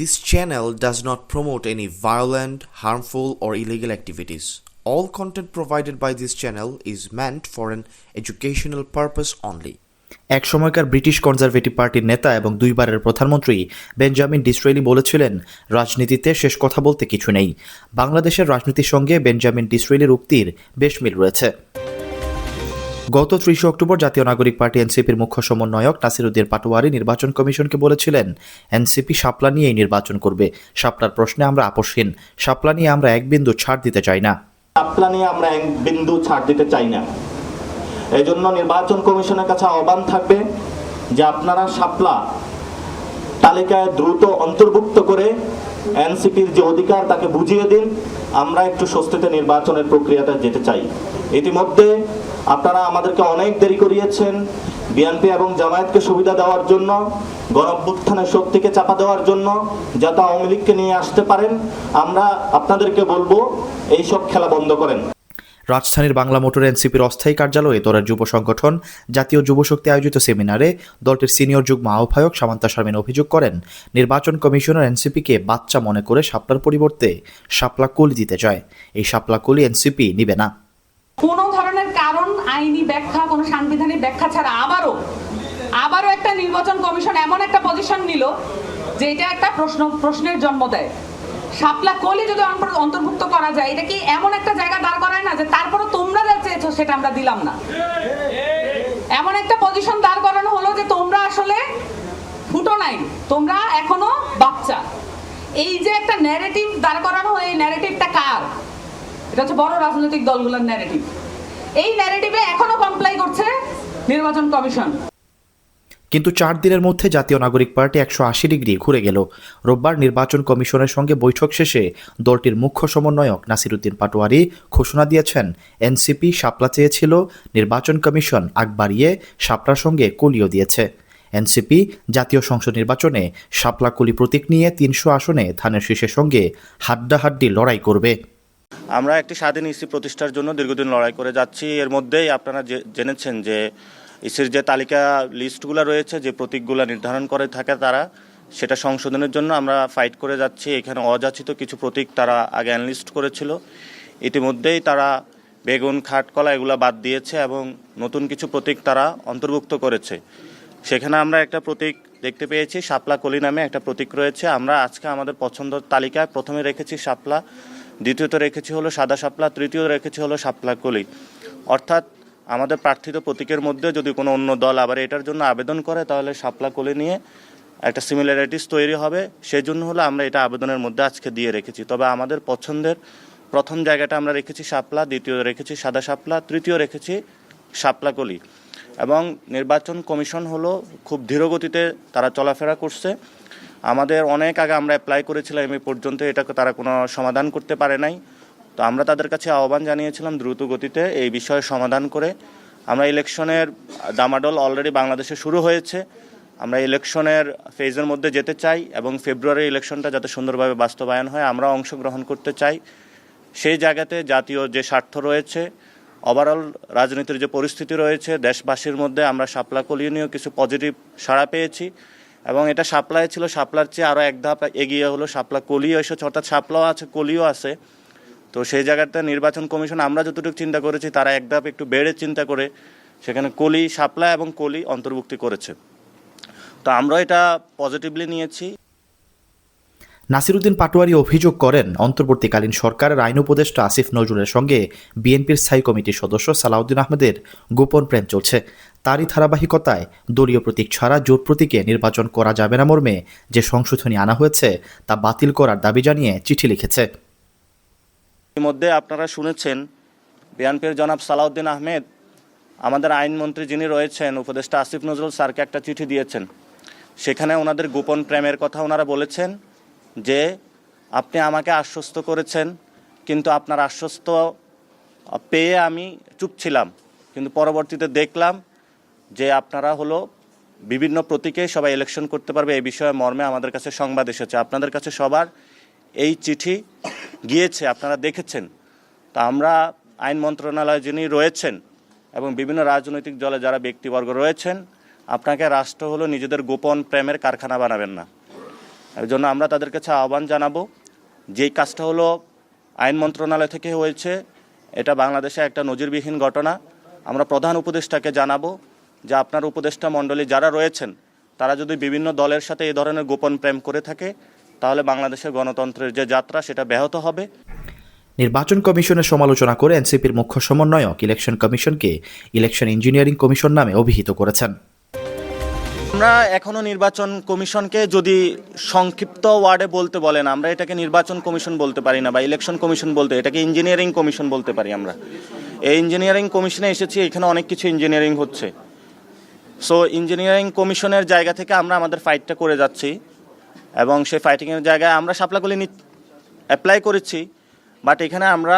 This channel does not promote any violent, harmful, or illegal activities. All content provided by this channel is meant for an educational purpose only. এক সময়কার British conservative পার্টির নেতা এবং দুইবারের প্রধানমন্ত্রী Benjamin Disraeli বলেছিলেন রাজনীতিতে শেষ কথা বলতে কিছু নেই বাংলাদেশের রাজনীতির সঙ্গে বেঞ্জামিন ডিসরেলির উক্তির বেশ মিল রয়েছে গত ত্রিশে অক্টোবর জাতীয় নাগরিক পার্টি এনসিপির মুখ্য সমন্বয়ক নাসিরুদ্দিন পাটোয়ারি নির্বাচন কমিশনকে বলেছিলেন, এনসিপি শাপলা নিয়েই নির্বাচন করবে। শাপলার প্রশ্নে আমরা আপোষহীন। শাপলা নিয়ে আমরা এক বিন্দু ছাড় দিতে চাই না। শাপলা নিয়ে আমরা এক বিন্দু ছাড় দিতে চাই না। এই জন্য নির্বাচন কমিশনের কাছে আহ্বান থাকবে যে আপনারা শাপলা তালিকায় দ্রুত অন্তর্ভুক্ত করে এনসিপির যে অধিকার, তাকে বুঝিয়ে দিন। আমরা একটু স্বস্তিতে নির্বাচনের প্রক্রিয়াটা যেতে চাই। ইতিমধ্যে আপনারা আমাদেরকে অনেক দেরি করিয়েছেন। বিএনপি এবং জামায়াতকে সুবিধা দেওয়ার জন্য গণভ্যুত্থানের শক্তিকে চাপা দেওয়ার জন্য, যাতে আওয়ামী লীগকে নিয়ে আসতে পারেন। আমরা আপনাদেরকে বলব, এইসব খেলা বন্ধ করেন। রাজধানীর বাংলা মোটর এনসিপির অস্থায়ী কার্যালয়ে দলের যুব সংগঠন, জাতীয় যুব শক্তি আয়োজিত সেমিনারে দলটির সিনিয়র যুগ্ম আহ্বায়ক সামান্তা শারমিন অভিযোগ করেন, নির্বাচন কমিশনার এনসিপিকে বাচ্চা মনে করে শাপলার পরিবর্তে শাপলা কলি দিতে চায়। এই শাপলা কলি এনসিপি নিবে না। কোনো ধরনের কারণ, আইনি ব্যাখ্যা, কোনো সাংবিধানিক ব্যাখ্যা ছাড়া আবারও আবারও একটা নির্বাচন কমিশন এমন একটা পজিশন নিল যে এটা একটা প্রশ্ন, প্রশ্নের জন্ম দেয়। শাপলা কলি যদি অন্তর- অন্তর্ভুক্ত করা যায়, এটা কি এমন একটা জায়গা দাঁড় করায় না যে তারপরে তোমরা যা চেয়েছো সেটা আমরা দিলাম না? এমন একটা পজিশন দাঁড় করানো হলো যে তোমরা আসলে ফুটো নাই, তোমরা এখনও বাচ্চা। এই যে একটা ন্যারেটিভ দাঁড় করানো এই ন্যারেটিভটা কার? এটা হচ্ছে বড় রাজনৈতিক দলগুলোর ন্যারেটিভ এই ন্যারেটিভে এখনও কমপ্লাই করছে নির্বাচন কমিশন। কিন্তু চার দিনের মধ্যে জাতীয় নাগরিক পার্টি একশো আশি ডিগ্রি ঘুরে গেল। রোববার নির্বাচন কমিশনের সঙ্গে বৈঠক শেষে দলটির মুখ্য সমন্বয়ক নাসিরুদ্দিন পাটোয়ারি ঘোষণা দিয়েছেন, এনসিপি শাপলা চেয়েছিল, নির্বাচন কমিশন আগ বাড়িয়ে শাপলার সঙ্গে কলিও দিয়েছে। এনসিপি জাতীয় সংসদ নির্বাচনে শাপলা কলি প্রতীক নিয়ে তিনশো আসনে ধানের শীষের সঙ্গে হাড্ডাহাড্ডি লড়াই করবে। আমরা একটি স্বাধীন ইসি প্রতিষ্ঠার জন্য দীর্ঘদিন লড়াই করে যাচ্ছি। এর মধ্যেই আপনারা জেনেছেন যে ইসির যে তালিকা লিস্টগুলো রয়েছে, যে প্রতীকগুলো নির্ধারণ করে থাকে তারা, সেটা সংশোধনের জন্য আমরা ফাইট করে যাচ্ছি। এখানে অযাচিত কিছু প্রতীক তারা আগে অ্যানলিস্ট করেছিল। ইতিমধ্যেই তারা বেগুন খাটকলা এগুলো বাদ দিয়েছে এবং নতুন কিছু প্রতীক তারা অন্তর্ভুক্ত করেছে। সেখানে আমরা একটা প্রতীক দেখতে পেয়েছি, শাপলা কলি নামে একটা প্রতীক রয়েছে। আমরা আজকে আমাদের পছন্দের তালিকায় প্রথমে রেখেছি শাপলা, দ্বিতীয়ত রেখেছি হলো সাদা শাপলা তৃতীয় রেখেছি হলো শাপলা কলি। অর্থাৎ আমাদের প্রার্থিত প্রতীকের মধ্যে যদি কোনো অন্য দল আবার এটার জন্য আবেদন করে, তাহলে শাপলা কলি নিয়ে একটা সিমিলারিটিস তৈরি হবে। সেই জন্য হলো আমরা এটা আবেদনের মধ্যে আজকে দিয়ে রেখেছি। তবে আমাদের পছন্দের প্রথম জায়গাটা আমরা রেখেছি শাপলা, দ্বিতীয় রেখেছি সাদা শাপলা, তৃতীয় রেখেছি শাপলা কলি। এবং নির্বাচন কমিশন হলো খুব ধীরগতিতে তারা চলাফেরা করছে। আমাদের অনেক আগে আমরা অ্যাপ্লাই করেছিলাম এই পর্যন্ত এটাকে তারা কোনো সমাধান করতে পারে নাই। তো আমরা তাদের কাছে আহ্বান জানিয়েছিলাম দ্রুত গতিতে এই বিষয়ে সমাধান করে। আমরা ইলেকশনের দামাডল অলরেডি বাংলাদেশে শুরু হয়েছে। আমরা ইলেকশনের ফেজের মধ্যে যেতে চাই এবং ফেব্রুয়ারি ইলেকশনটা যাতে সুন্দরভাবে বাস্তবায়ন হয়, আমরা অংশগ্রহণ করতে চাই। সেই জায়গাতে জাতীয় যে স্বার্থ রয়েছে ওভারঅল রাজনীতির যে পরিস্থিতি রয়েছে, দেশবাসীর মধ্যে আমরা শাপলা কলিও নিয়েও কিছু পজিটিভ সাড়া পেয়েছি এবং এটা সাপ্লাই ছিল শাপলার চেয়ে আরও এক ধাপ এগিয়ে হলো শাপলা কলিও এসেছে, অর্থাৎ শাপলাও আছে, কলিও আছে। তো সেই জায়গাতে নির্বাচন কমিশন, আমরা যতটুকু চিন্তা করেছি, তারা এক ধাপ একটু বেড়ে চিন্তা করে সেখানে কলি শাপলা এবং কলি অন্তর্ভুক্তি করেছে। তো আমরা এটা পজিটিভলি নিয়েছি। নাসিরুদ্দিন পাটোয়ারি অভিযোগ করেন, অন্তর্বর্তীকালীন সরকারের আইন উপদেষ্টা আসিফ নজরুলের সঙ্গে বিএনপির স্থায়ী কমিটির সদস্য সালাউদ্দিন আহমেদের গোপন প্রেম চলছে। তারই ধারাবাহিকতায় দলীয় প্রতীক ছাড়া জোট প্রতীকে নির্বাচন করা যাবে না মর্মে যে সংশোধনী আনা হয়েছে, তা বাতিল করার দাবি জানিয়ে চিঠি লিখেছে। ইতিমধ্যে আপনারা শুনেছেন বিএনপির জনাব সালাউদ্দিন আহমেদ, আমাদের আইনমন্ত্রী যিনি রয়েছেন, উপদেষ্টা আসিফ নজরুল স্যারকে একটা চিঠি দিয়েছেন। সেখানে ওনাদের গোপন প্রেমের কথা ওনারা বলেছেন যে, আপনি আমাকে আশ্বস্ত করেছেন, কিন্তু আপনার আশ্বস্ত পেয়ে আমি চুপ ছিলাম। কিন্তু পরবর্তীতে দেখলাম যে আপনারা হলো বিভিন্ন প্রতীকে সবাই ইলেকশন করতে পারবে এই বিষয়ে মর্মে আমাদের কাছে সংবাদ এসেছে। আপনাদের কাছে সবার এই চিঠি গিয়েছে, আপনারা দেখেছেন। তা আমরা আইন মন্ত্রণালয়ে যিনি রয়েছেন এবং বিভিন্ন রাজনৈতিক দলে যারা ব্যক্তিবর্গ রয়েছেন, আপনাকে রাষ্ট্র হলো নিজেদের গোপন প্রেমের কারখানা বানাবেন না। এর জন্য আমরা তাদের কাছে আহ্বান জানাব যেই কাজটা হলো আইন মন্ত্রণালয় থেকে হয়েছে, এটা বাংলাদেশে একটা নজিরবিহীন ঘটনা। আমরা প্রধান উপদেষ্টাকে জানাব যে আপনার উপদেষ্টা মণ্ডলী যারা রয়েছেন, তারা যদি বিভিন্ন দলের সাথে এই ধরনের গোপন প্রেম করে থাকে তাহলে বাংলাদেশের গণতন্ত্রের যে যাত্রা সেটা ব্যাহত হবে। নির্বাচন কমিশনের সমালোচনা করে এনসিপির মুখ্য সমন্বয়ক ইলেকশন কমিশনকে ইলেকশন ইঞ্জিনিয়ারিং কমিশন নামে অভিহিত করেছেন। আমরা এখনও নির্বাচন কমিশনকে যদি সংক্ষিপ্ত ওয়ার্ডে বলতে বলেন আমরা এটাকে নির্বাচন কমিশন বলতে পারি না বা ইলেকশন কমিশন বলতে এটাকে ইঞ্জিনিয়ারিং কমিশন বলতে পারি আমরা। এই ইঞ্জিনিয়ারিং কমিশনে এসেছি এখানে অনেক কিছু ইঞ্জিনিয়ারিং হচ্ছে। সো ইঞ্জিনিয়ারিং কমিশনের জায়গা থেকে আমরা আমাদের ফাইটটা করে যাচ্ছি। এবং সেই ফাইটিংয়ের জায়গায় আমরা সাপলাগুলি অ্যাপ্লাই করেছি বাট এখানে আমরা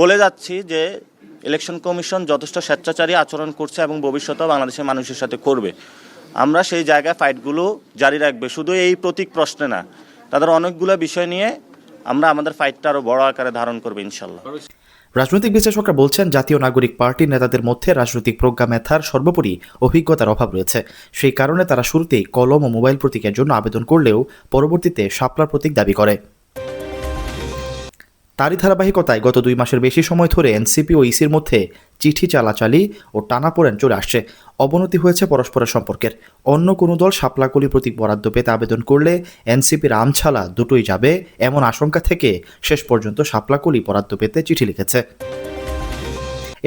বলে যাচ্ছি যে ইলেকশন কমিশন যথেষ্ট স্বেচ্ছাচারী আচরণ করছে এবং ভবিষ্যতেও বাংলাদেশের মানুষের সাথে করবে। আমরা সেই জায়গায় ফাইটগুলো জারি রাখবে, শুধু এই প্রতীক প্রশ্নে না, তাদের অনেকগুলো বিষয় নিয়ে আমরা আমাদের ফাইটটা আরও বড় আকারে ধারণ করব, ইনশাল্লাহ। রাজনৈতিক বিশ্লেষকরা বলছেন, জাতীয় নাগরিক পার্টির নেতাদের মধ্যে রাজনৈতিক প্রজ্ঞা মেথার সর্বোপরি অভিজ্ঞতার অভাব রয়েছে। সেই কারণে তারা শুরুতেই কলম ও মোবাইল প্রতীকের জন্য আবেদন করলেও পরবর্তীতে শাপলার প্রতীক দাবি করে। তারই ধারাবাহিকতায় গত দুই মাসের বেশি সময় ধরে এনসিপি ও ইসির মধ্যে চিঠি চালাচালি ও টানাপোড়েন চলে আসছে। অবনতি হয়েছে পরস্পরের সম্পর্কের। অন্য কোনো দল সাপলাকুলি প্রতীক বরাদ্দ পেতে আবেদন করলে এনসিপির আমছালা দুটোই যাবে, এমন আশঙ্কা থেকে শেষ পর্যন্ত সাপলাকুলি বরাদ্দ পেতে চিঠি লিখেছে।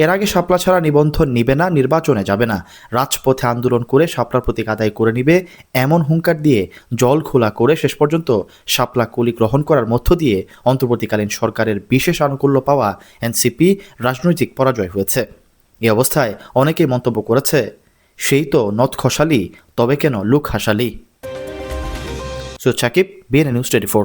এর আগে শাপলা ছাড়া নিবন্ধন নিবে না, নির্বাচনে যাবে না। রাজপথে আন্দোলন করে শাপলার প্রতীক আদায় করে নিবে, এমন হুঙ্কার দিয়ে জল খোলা করে শেষ পর্যন্ত শাপলা কলি গ্রহণ করার মধ্য দিয়ে অন্তর্বর্তীকালীন সরকারের বিশেষ আনুকূল্য পাওয়া এনসিপি রাজনৈতিক পরাজয় হয়েছে। এ অবস্থায় অনেকেই মন্তব্য করেছে, সেই তো নথ খসালি, তবে কেন লুক হাসালি? Syed Sakib BNA news twenty four